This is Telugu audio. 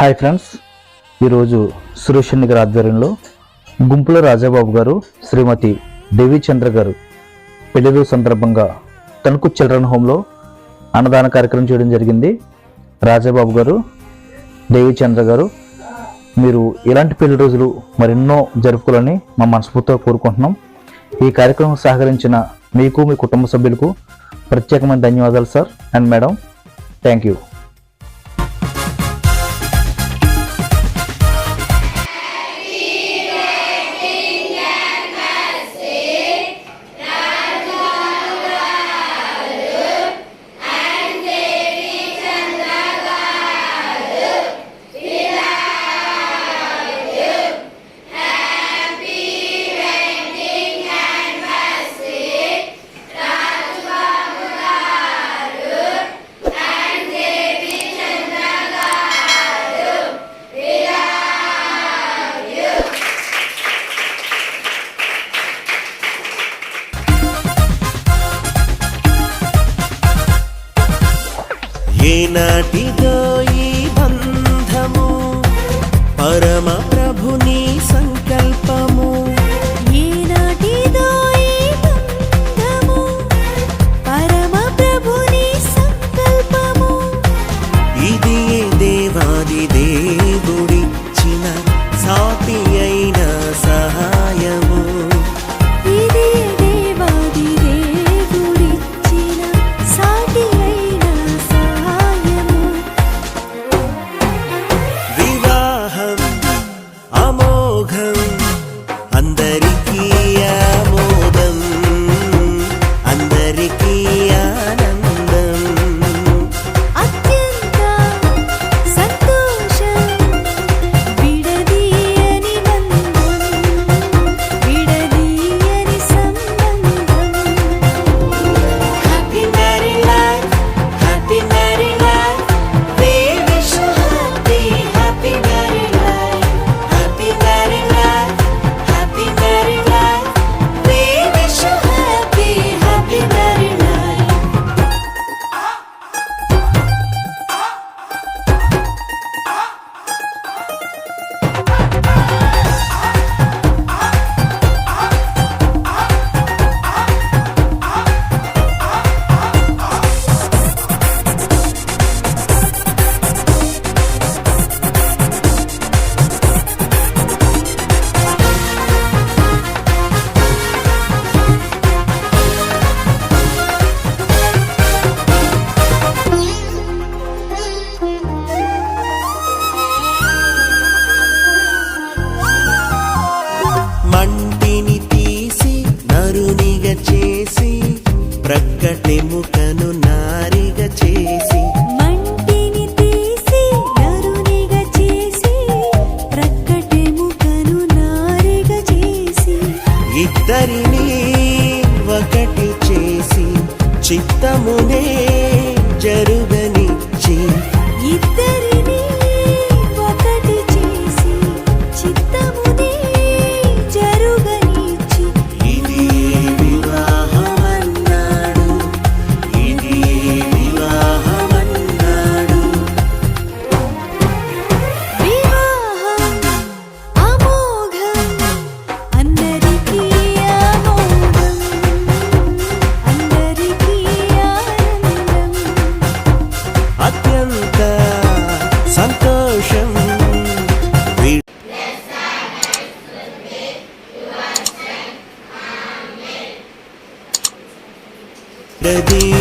హాయ్ ఫ్రెండ్స్ ఈరోజు సురేషన్ గారి ఆధ్వర్యంలో గుంపుల రాజాబాబు గారు శ్రీమతి దేవి చంద్ర గారు పెళ్ళి సందర్భంగా తణుకు చిల్డ్రన్ హోమ్లో అన్నదాన కార్యక్రమం చేయడం జరిగింది. రాజాబాబు గారు దేవి చంద్ర గారు మీరు ఇలాంటి పెళ్ళి రోజులు మరెన్నో జరుపుకోవాలని మా మనస్ఫూర్తిగా కోరుకుంటున్నాం. ఈ కార్యక్రమం సహకరించిన మీకు మీ కుటుంబ సభ్యులకు ప్రత్యేకమైన ధన్యవాదాలు sir. And madam thank you. ఈనాటిదో ఈ బంధము. పరమ ददी